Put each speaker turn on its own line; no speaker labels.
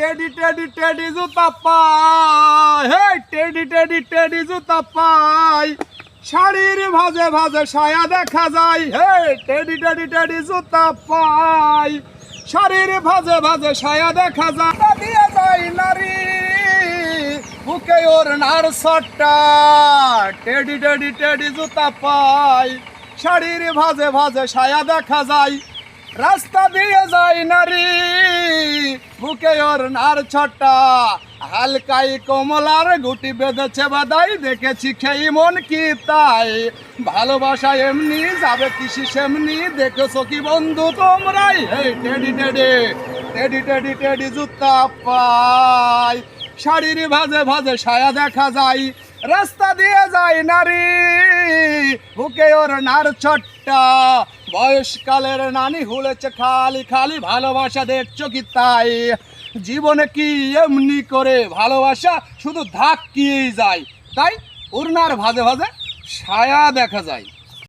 Teddy teddy teddy জুতা পাই হে টেডি টেডি টেডি জুতা পাই শাড়ির ভাজে ভাজে সায়া দেখা যায়। হে টেডি টেডি টেডি জুতা পাই শাড়ির ভাজে ভাজে সায়া দেখা যায়। দিয়ে যায় নারী, বুকে ওর নার সট্টা টেডি টেডি টেডি জুতা পাই শাড়ির ভাজে ভাজে সায়া দেখা যায়। রাস্তা দিয়ে যায় নারী। বুকে ওর নার ছটা হালকাই কমলার গুটি বেঁধেছে বাদাই, দেখেছি খেই মন কি তাই। ভালোবাসা এমনি যাবে কিসি সেমনি, দেখেছ কি বন্ধু তোমরাই? Teddy teddy teddy teddy teddy জুতা পাই। শাড়ির ভাজে ভাজে সায়া দেখা যায়, রাস্তা দিয়ে যায় নারী। বুকে ওর নার ছট্টা। বয়সকালের নানি হুলেছে খালি খালি ভালোবাসা দেখছ কি তাই। জীবনে কি এমনি করে ভালোবাসা শুধু ধাক্কিয়েই যায়? তাই উড়নার ভাজে ভাজে ছায়া দেখা যায়।